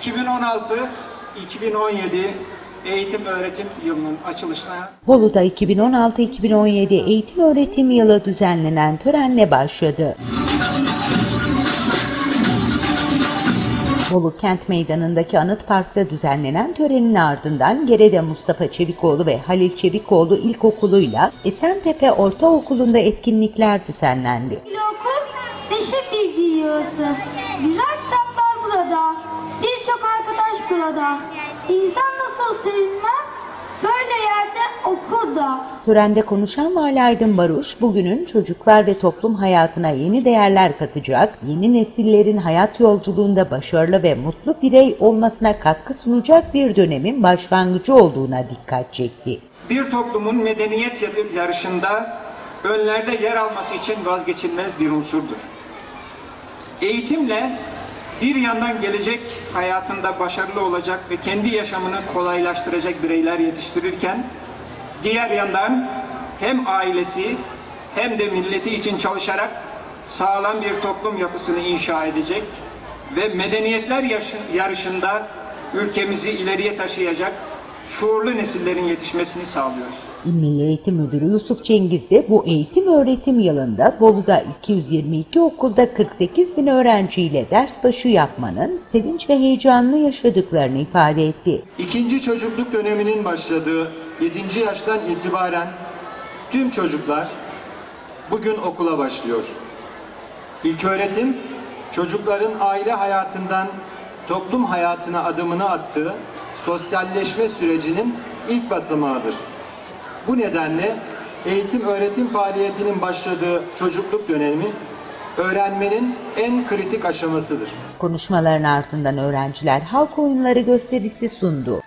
2016-2017 eğitim öğretim yılının açılışına Bolu'da 2016-2017 eğitim öğretim yılı düzenlenen törenle başladı. Bolu Kent Meydanı'ndaki Anıt Park'ta düzenlenen törenin ardından Gerede Mustafa Çevikoğlu ve Halil Çevikoğlu İlkokulu'yla Esentepe Ortaokulu'nda etkinlikler düzenlendi. okul neşe bilgi yuvası. Güzel burada. İnsan nasıl sevinmez? Böyle yerde okur da. Törende konuşan Vali Aydın Baruş, bugünün çocuklar ve toplum hayatına yeni değerler katacak, yeni nesillerin hayat yolculuğunda başarılı ve mutlu birey olmasına katkı sunacak bir dönemin başlangıcı olduğuna dikkat çekti. bir toplumun medeniyet yarışında önlerde yer alması için vazgeçilmez bir unsurdur. Eğitimle bir yandan gelecek hayatında başarılı olacak ve kendi yaşamını kolaylaştıracak bireyler yetiştirirken diğer yandan hem ailesi hem de milleti için çalışarak sağlam bir toplum yapısını inşa edecek ve medeniyetler yarışında ülkemizi ileriye taşıyacak şuurlu nesillerin yetişmesini sağlıyoruz. İl Milli Eğitim Müdürü Yusuf Cengiz de bu eğitim öğretim yılında Bolu'da 222 okulda 48 bin öğrenciyle ders başı yapmanın sevinç ve heyecanını yaşadıklarını ifade etti. İkinci çocukluk döneminin başladığı 7. yaştan itibaren tüm çocuklar bugün okula başlıyor. İlköğretim çocukların aile hayatından toplum hayatına adımını attığı sosyalleşme sürecinin ilk basamağıdır. Bu nedenle eğitim öğretim faaliyetinin başladığı çocukluk dönemi öğrenmenin en kritik aşamasıdır. Konuşmaların ardından öğrenciler halk oyunları gösterisi sundu.